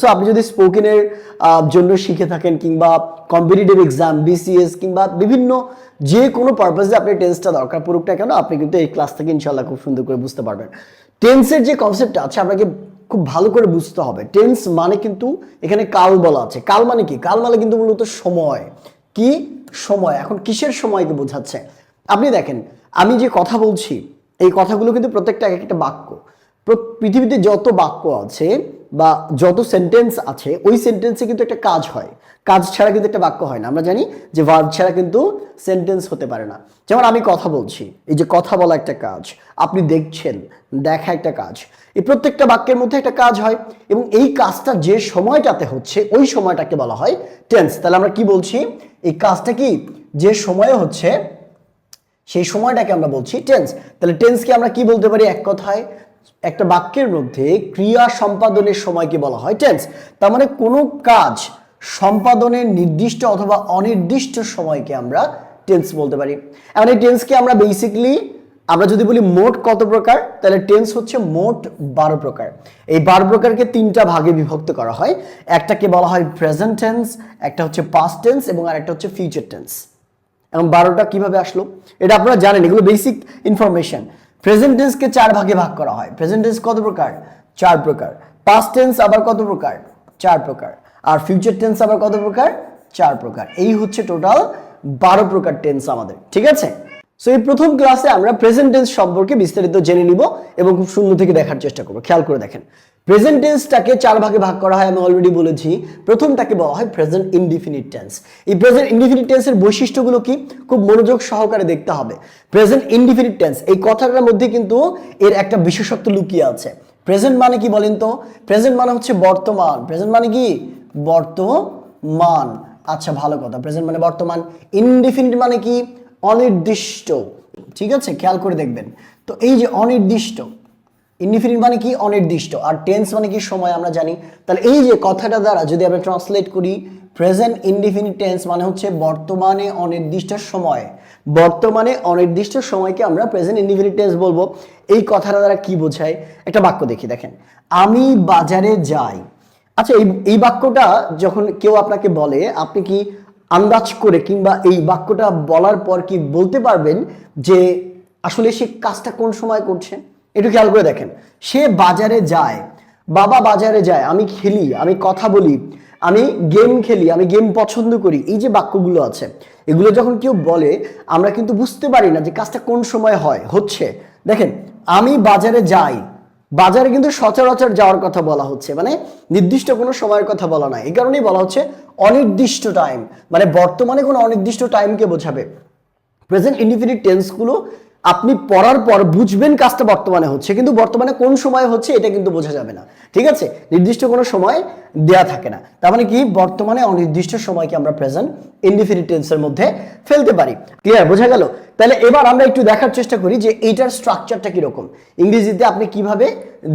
So আপনি যদি স্পোকেনের জন্য শিখে থাকেন কিংবা কম্পিটিটিভ এক্সাম বিসিএস কিংবা বিভিন্ন যে কোনো পারপাসে আপনি টেন্সটা দরকার পড়ুক না কেন, আপনি কিন্তু এই ক্লাস থেকে ইনশাল্লাহ খুব সুন্দর করে বুঝতে পারবেন। টেন্সের যে কনসেপ্টটা আছে, আপনাকে খুব ভালো করে বুঝতে হবে। টেন্স মানে কিন্তু এখানে কাল বলা আছে। কাল মানে কি? কাল মানে কিন্তু মূলত সময়। কি? সময়। এখন কিসের সময়কে বোঝাচ্ছে? আপনি দেখেন, আমি যে কথা বলছি, এই কথাগুলো কিন্তু প্রত্যেকটা এক একটা বাক্য। পৃথিবীতে যত বাক্য আছে বা যত সেন্টেন্স আছে, ওই সেন্টেন্সে কিন্তু একটা কাজ হয়। কাজ ছাড়া কিন্তু একটা বাক্য হয় না। আমরা জানি যে ভার্ব ছাড়া কিন্তু সেন্টেন্স হতে পারে না। যেমন আমি কথা বলছি, এই যে কথা বলা একটা কাজ, আপনি দেখছেন, দেখা একটা কাজ, এই প্রত্যেকটা বাক্যের মধ্যে একটা কাজ হয় এবং এই কাজটা যে সময়টাতে হচ্ছে, ওই সময়টাকে বলা হয় টেন্স তাহলে আমরা কি বলছি? এই কাজটা কি? যে সময়ে হচ্ছে, সেই সময়টাকে আমরা বলছি টেন্স তাহলে টেন্সকে আমরা কি বলতে পারি? এক কথায়। একটা বাক্যের মধ্যে ক্রিয়া সম্পাদনের সময়কে বলা হয়? টেন্স তার মানে কোনো কাজ সম্পাদনের নির্দিষ্ট অথবা অনির্দিষ্ট সময়কে আমরা টেন্স বলতে পারি। এখন এই টেন্সকে আমরা বেসিকলি আমরা যদি বলি মোট কত প্রকার? তাহলে টেন্স হচ্ছে মোট বারো প্রকার। এই বারো প্রকারকে তিনটা ভাগে বিভক্ত করা হয়। একটাকে বলা হয় প্রেজেন্ট টেন্স একটা হচ্ছে পাস্ট টেন্স এবং আরেকটা হচ্ছে ফিউচার টেন্স এবং বারোটা কীভাবে আসলো? এটা আপনারা জানেন, এগুলো বেসিক ইনফরমেশন প্রেজেন্ট টেন্সকে চার ভাগে ভাগ করা হয়। প্রেজেন্ট টেন্স কত প্রকার? চার প্রকার। পাস্ট টেন্স আবার কত প্রকার? চার প্রকার। আর ফিউচার টেন্স আবার কত প্রকার? চার প্রকার। এই হচ্ছে টোটাল বারো প্রকার টেন্স আমাদের। ঠিক আছে? সো এই প্রথম ক্লাসে আমরা প্রেজেন্ট টেন্স সম্পর্কে বিস্তারিত জেনে নিব এবং খুব সুন্দর থেকে দেখার চেষ্টা করব। খেয়াল করে দেখেন। প্রেজেন্ট টেন্সটাকে চার ভাগে ভাগ করা হয়, আমি অলরেডি বলেছি। প্রথমটাকে বলা হয় প্রেজেন্ট ইনডিফিনিট টেন্স এই প্রেজেন্ট ইনডিফিনিট টেন্সের বৈশিষ্ট্যগুলো কি? খুব মনোযোগ সহকারে দেখতে হবে। প্রেজেন্ট ইনডিফিনিট টেন্স এই কথাটার মধ্যে কিন্তু এর একটা বিশেষত্ব লুকিয়ে আছে। প্রেজেন্ট মানে কি বলেন তো? প্রেজেন্ট মানে হচ্ছে বর্তমান। প্রেজেন্ট মানে কি? বর্তমান। আচ্ছা ভালো কথা। প্রেজেন্ট মানে বর্তমান। ইনডিফিনিট মানে কি? অনির্দিষ্ট। ঠিক আছে? খেয়াল করে দেখবেন। তো এই যে অনির্দিষ্ট ইনডিফিনিট মানে কি? অনির্দিষ্ট। আর টেন্স মানে কি? সময়, আমরা জানি। তাহলে এই যে কথাটা দ্বারা যদি আমরা ট্রান্সলেট করি প্রেজেন্ট ইনডিফিনিট টেন্স মানে হচ্ছে বর্তমানে অনির্দিষ্ট সময়। বর্তমানে অনির্দিষ্ট সময়কে আমরা প্রেজেন্ট ইনডিফিনিট টেন্স বলব। এই কথাটা দ্বারা কি বোঝায়? একটা বাক্য দেখি, দেখেন। আমি বাজারে যাই। আচ্ছা এই এই বাক্যটা যখন কেউ আপনাকে বলে, আপনি কি আন্দাজ করে কিংবা এই বাক্যটা বলার পর কি বলতে পারবেন যে আসলে সে কাজটা কোন সময় করছে? একটু খেয়াল করে দেখেন। সে বাজারে যায়, বাবা বাজারে যায়, আমি খেলি, আমি কথা বলি, আমি গেম খেলি, আমি গেম পছন্দ করি, এই যে বাক্যগুলো আছে, এগুলো যখন কেউ বলে, আমরা কিন্তু বুঝতে পারি না যে কাজটা কোন সময় হয়, হচ্ছে। দেখেন, আমি বাজারে যাই, বাজারে কিন্তু সচরাচর যাওয়ার কথা বলা হচ্ছে মানে নির্দিষ্ট কোনো সময়ের কথা বলা নাই, এই কারণেই বলা হচ্ছে অনির্দিষ্ট টাইম মানে বর্তমানে কোনো অনির্দিষ্ট টাইমকে বোঝাবে। প্রেজেন্ট ইনডিফিনিট টেন্সগুলো আপনি পড়ার পর বুঝবেন কাজটা বর্তমানে হচ্ছে, কিন্তু বর্তমানে কোন সময় হচ্ছে এটা কিন্তু বোঝা যাবে না। ঠিক আছে? নির্দিষ্ট কোনো সময় দেয়া থাকে না। তার মানে কি? বর্তমানে অনির্দিষ্ট সময়কে আমরা প্রেজেন্ট ইনডিফিনিট টেন্সের মধ্যে ফেলতে পারি। ক্লিয়ার বোঝা গেল? তাহলে এবার আমরা একটু দেখার চেষ্টা করি যে এইটার স্ট্রাকচারটা কীরকম। ইংরেজিতে আপনি কীভাবে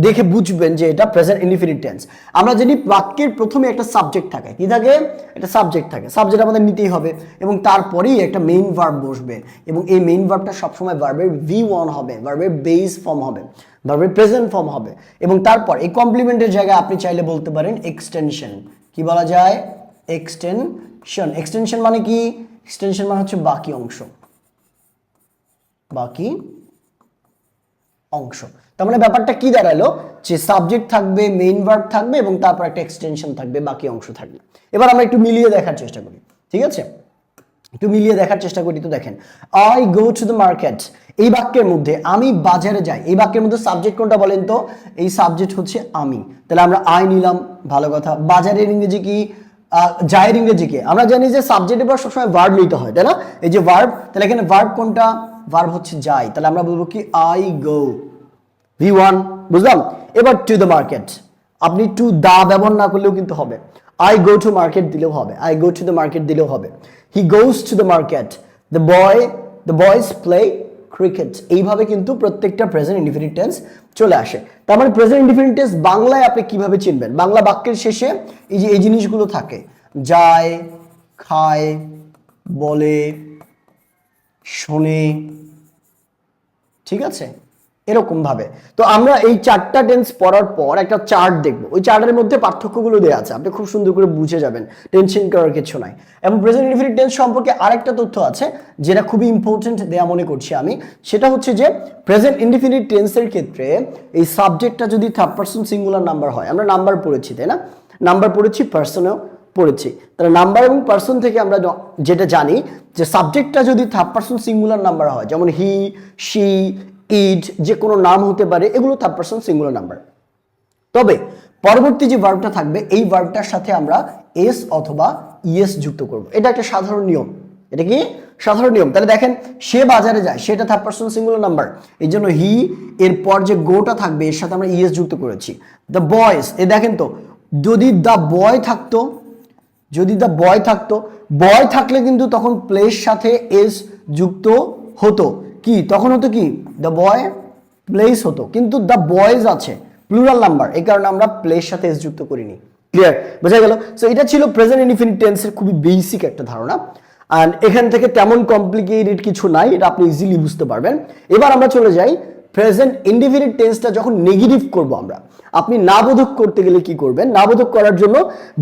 দেখে বুঝবেন যে এটা প্রেজেন্ট ইনডিফিনিট টেন্স আমরা জানি বাক্যের প্রথমে একটা সাবজেক্ট থাকে। কি থাকে? একটা সাবজেক্ট থাকে। সাবজেক্ট আমাদের নিতেই হবে এবং তারপরেই একটা মেইন ভার্ব বসবে এবং এই মেইন ভার্বটা সবসময় ভার্বের ভি ওয়ান হবে ভার্বের বেস ফর্ম হবে ভার্বের প্রেজেন্ট ফর্ম হবে এবং তারপর এই কমপ্লিমেন্টের জায়গায় আপনি চাইলে বলতে পারেন এক্সটেনশন কি বলা যায়? এক্সটেনশন এক্সটেনশন মানে কি? এক্সটেনশন মানে হচ্ছে বাকি অংশ। বাকি অংশ। তার মানে ব্যাপারটা কি দাঁড়াল? যে সাবজেক্ট থাকবে মেইন ভার্ব থাকবে এবং তারপর একটা এক্সটেনশন থাকবে, বাকি অংশ থাকবে। এবার আমরা একটু মিলিয়ে দেখার চেষ্টা করি, ঠিক আছে? একটু মিলিয়ে দেখার চেষ্টা করি তো দেখেন। I go to the market এই বাক্যের মধ্যে আমি বাজারে যাই। এই বাক্যের মধ্যে সাবজেক্ট কোনটা বলেন তো? এই সাবজেক্ট হচ্ছে আমি। তাহলে আমরা আই নিলাম, ভালো কথা। বাজারের ইংরেজি কি? যায়ের ইংরেজি কি? আমরা জানি যে সাবজেক্টের পর সবসময় ভার্ব নিতে হয়, তাই না? এই যে ভার্ব তাহলে এখানে ভার্ব কোনটা? ভার্ব হচ্ছে যাই তাহলে আমরা বলব কি? আই গো ভি ওয়ান বুঝলাম? এবার টু দ্য মার্কেট আপনি টু দা ব্যবহার না করলেও কিন্তু হবে। আই গো টু মার্কেট দিলেও হবে। I go to the market দিলেও হবে। He goes to the market the boy the boys play cricket এইভাবে কিন্তু প্রত্যেকটা প্রেজেন্ট ইনডিফিনিট টেন্স চলে আসে। তার মানে প্রেজেন্ট ইনডিফিনিট টেন্স বাংলায় আপনি কীভাবে চিনবেন? বাংলা বাক্যের শেষে এই যে এই জিনিসগুলো থাকে। যায়, খায়, বলে শোনে। ঠিক আছে? এরকম ভাবে। তো আমরা এই চারটা টেন্স পড়ার পর একটা চার্ট দেখব। ওই চার্টের মধ্যে পার্থক্যগুলো দেওয়া আছে। আপনি খুব সুন্দর করে বুঝে যাবেন। টেনশন করার কিছু নাই। এবং প্রেজেন্ট ইনফিনিট টেন্স সম্পর্কে আরেকটা তথ্য আছে, যেটা খুবই ইম্পর্টেন্ট দেয়া মনে করছি আমি। সেটা হচ্ছে যে প্রেজেন্ট ইনডিফিনিট টেন্সের ক্ষেত্রে এই সাবজেক্টটা যদি থার্ড পার্সন সিঙ্গুলার নাম্বার হয়, আমরা নাম্বার পড়েছি, তাই না? নাম্বার পড়েছি পার্সনেও পড়েছি। তাহলে নাম্বার এবং পার্সন থেকে আমরা যেটা জানি যে সাবজেক্টটা যদি থার্ড পার্সন সিঙ্গুলার নাম্বার হয়, যেমন হি শি ইট যে কোনো নাম হতে পারে, এগুলো থার্ড পার্সন সিঙ্গুলার নাম্বার তবে পরবর্তী যে ভার্বটা থাকবে, এই ভার্বটার সাথে আমরা এস অথবা ইএস যুক্ত করব। এটা একটা সাধারণ নিয়ম। এটা কি? সাধারণ নিয়ম। তাহলে দেখেন, সে বাজারে যায়, সেটা থার্ড পার্সন সিঙ্গুলার নাম্বার এই জন্য হি এর পর যে গোটা থাকবে, এর সাথে আমরা ইএস যুক্ত করেছি। দ্য বয়েস এ দেখেন তো, যদি দ্য বয় থাকতো যদি দ্য বয় থাকতো বয় থাকলে কিন্তু তখন প্লের সাথে এস যুক্ত হতো। কি? তখন হতো কি? দ্য বয় প্লেস হতো। কিন্তু দ্য বয়েজ আছে প্লুরাল নাম্বার এই কারণে আমরা প্লের সাথে এস যুক্ত করিনি। ক্লিয়ার বোঝা গেল? সো এটা ছিল প্রেজেন্ট ইনফিনিট টেন্সের খুবই বেসিক একটা ধারণা। অ্যান্ড এখান থেকে তেমন কমপ্লিকেটেড কিছু নাই, এটা আপনি ইজিলি বুঝতে পারবেন। এবার আমরা চলে যাই প্রেজেন্ট ইনডিফিনিট টেন্সটা যখন নেগেটিভ করব আমরা, আপনি নাবোধক করতে গেলে কি করবেন? নাবোধক করার জন্য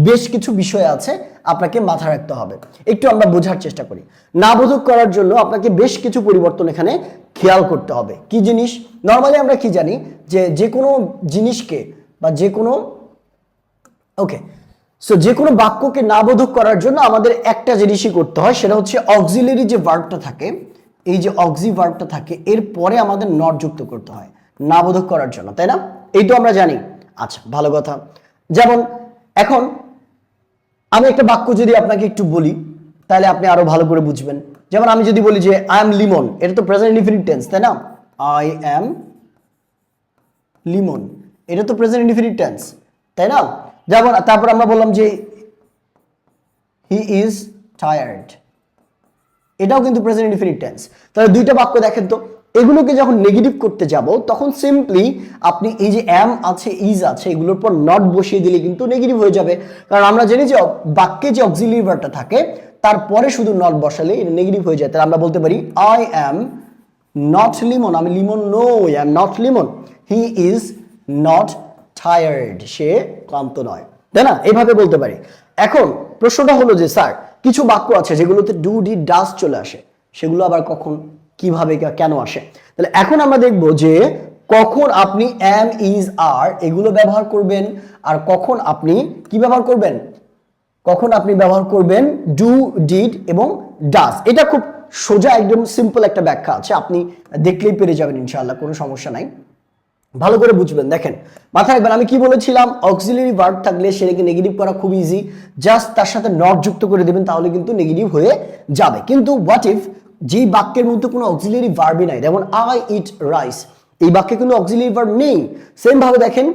বেশ কিছু বিষয় আছে আপনাকে মাথায় রাখতে হবে। একটু আমরা বোঝার চেষ্টা করি। নাবোধক করার জন্য আপনাকে বেশ কিছু পরিবর্তন এখানে খেয়াল করতে হবে। কি জিনিস? নর্মালি আমরা কি জানি যে যে কোনো জিনিসকে বা যে কোনো ওকে সো যে কোনো বাক্যকে নাবোধক করার জন্য আমাদের একটা জিনিসই করতে হয়, সেটা হচ্ছে অক্সিলারি যে ভার্বটা থাকে এই যে অক্সি ভার্বটা থাকে, এর পরে আমাদের নট যুক্ত করতে হয়, নাবোধক করার জন্য, তাই না? এই তো আমরা জানি। আচ্ছা ভালো কথা। যেমন, এখন আমি একটা বাক্য যদি আপনাকে একটু বলি, তাহলে আপনি আরও ভালো করে বুঝবেন। যেমন আমি যদি বলি যে আই এম লিমন এটা তো প্রেজেন্ট ইনফিনিট টেন্স তাই না? আই অ্যাম লিমন এটা তো প্রেজেন্ট ইনফিনিট টেন্স তাই না? যেমন, তারপর আমরা বললাম যে হি ইজ টায়ার্ড এটাও কিন্তু প্রেজেন্ট ইনফিনিট টেন্স তাহলে দুইটা বাক্য দেখেন তো, এগুলোকে যখন নেগেটিভ করতে যাব, তখন সিম্পলি আপনি এই যে অ্যাম আছে ইজ আছে, এগুলোর পর নট বসিয়ে দিলে কিন্তু নেগেটিভ হয়ে যাবে। কারণ আমরা জানি যে বাক্যে যে অক্সিলিয়ারি ভার্বটা থাকে, তারপরে শুধু নট বসালে এটা নেগেটিভ হয়ে যায়। তাহলে আমরা বলতে পারি আই অ্যাম নট লিমন আমি Limon no I am not Limon he is not tired সে ক্লান্ত নয়। তাই না? এইভাবে বলতে পারি। এখন প্রশ্নটা হলো যে, স্যার কিছু বাক্য আছে যেগুলোতে ডু ডি ডাস চলে আসে। সেগুলো আবার কখন, কীভাবে কেন আসে। তাহলে এখন আমরা দেখব যে কখন আপনি এম ইজ আর এগুলো ব্যবহার করবেন আর কখন আপনি কি ব্যবহার করবেন? কখন আপনি ব্যবহার করবেন ডু ডিড এবং ডাস এটা খুব সোজা একদম সিম্পল একটা ব্যাখ্যা আছে। আপনি দেখলেই পেরে যাবেন ইনশাআল্লাহ, কোনো সমস্যা নাই। ভালো করে বুঝবেন। দেখেন, মাথায় রাখবেন, আমি কি বলেছিলাম? অক্সিলারি ভার্ব থাকলে সেটাকে নেগেটিভ করা খুব ইজি জাস্ট তার সাথে নট যুক্ত করে দেবেন, তাহলে কিন্তু নেগেটিভ হয়ে যাবে। কিন্তু হোয়াট ইফ যেই বাক্যের মধ্যে কোনো অক্সিলারি ভার্বই নাই, যেমন আই ইট রাইস এই বাক্যে কোনো অক্সিলারি ভার্ব নেই। সেম ভাবে দেখেন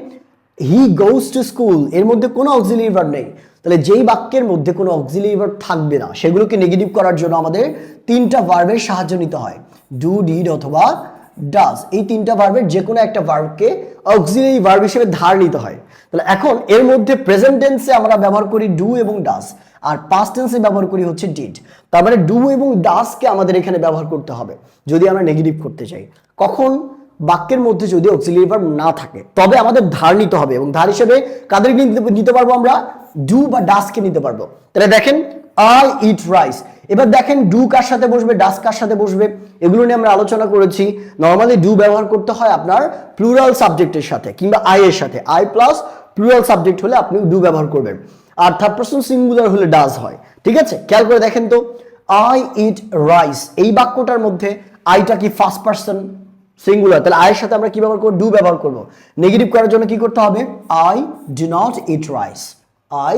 হি গোস টু স্কুলের মধ্যে কোনো অক্সিলারি ভার্ব নেই। তাহলে যেই বাক্যের মধ্যে কোনো অক্সিলারি ভার্ব থাকবে না, সেগুলোকে নেগেটিভ করার জন্য আমাদের তিনটা ভার্বের সাহায্য নিতে হয়। ডু ডিড অথবা ডাজ এই তিনটা ভার্বের যে কোনো একটা ভার্বকে অক্সিলারি ভার্ব হিসেবে ধার নিতে হয়। তাহলে এখন এর মধ্যে প্রেজেন্ট টেন্সে আমরা ব্যবহার করি ডু এবং ডাজ আর পাস্ট টেন্সে ব্যবহার করি হচ্ছে ডিড তার মানে ডু এবং ডাজকে আমাদের এখানে ব্যবহার করতে হবে, যদি আমরা নেগেটিভ করতে চাই। কখন? বাক্যের মধ্যে যদি অক্সিলারি ভার্ব না থাকে, তবে আমাদের ধার নিতে হবে এবং ধার হিসেবে কাদেরকে নিতে পারব আমরা? ডু বা ডাসকে নিতে পারব। তাহলে দেখেন আই ইট রাইস এবার দেখেন ডু কার সাথে বসবে ডাস কার সাথে বসবে, এগুলো নিয়ে আমরা আলোচনা করেছি। নর্মালি ডু ব্যবহার করতে হয় আপনার প্লুরাল সাবজেক্টের সাথে কিংবা আই এর সাথে। আই প্লাস প্লুরাল সাবজেক্ট হলে আপনি ডু ব্যবহার করবেন। আর থার্ড পার্সন সিঙ্গুলার হলে ডাস হয়। ঠিক আছে? খেয়াল করে দেখেন তো। আই ইট রাইস এই বাক্যটার মধ্যে আইটা কি ফার্স্ট পার্সন সিঙ্গুলার তাহলে আয়ের সাথে আমরা কি ব্যবহার করব? ডু ব্যবহার করব। নেগেটিভ করার জন্য কি করতে হবে? I do not eat rice I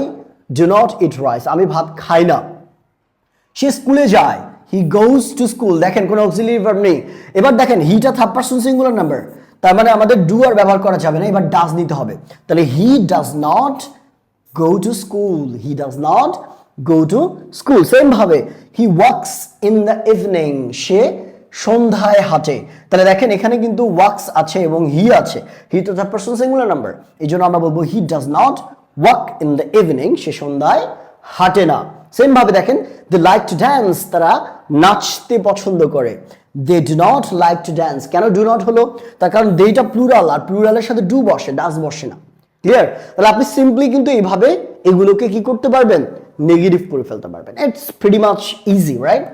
do not eat rice আমি ভাত খাই না। সে স্কুলে যায়। হি গোজ টু স্কুল দেখেন, কোনো অক্সিলিয়ারি ভার্ব নেই। এবার দেখেন হিটা থার্ড পার্সন সিঙ্গুলার নাম্বার তার মানে আমাদের ডু আর ব্যবহার করা যাবে না, এবার ডাজ নিতে হবে। তাহলে he does not go to school he does not go to school same ভাবে he works in the evening সে সন্ধ্যায় হাঁটে। তাহলে দেখেন, এখানে কিন্তু ওয়ার্কস আছে এবং হি আছে। হি তো থার্ড পার্সন সিঙ্গুলার নাম্বার এই জন্য আমরা বলব he does not work in the evening সে সন্ধ্যায় হাঁটে না। সেম ভাবে দেখেন দে লাইক টু ড্যান্স তারা নাচতে পছন্দ করে। They do not like to dance কেন ডু নট হলো? তার কারণ দেটা প্লুরাল আর প্লুরালের সাথে ডু বসে ডাস বসে না। ক্লিয়ার তাহলে আপনি সিম্পলি কিন্তু এইভাবে এগুলোকে কি করতে পারবেন? নেগেটিভ করে ফেলতে পারবেন। It's very much easy right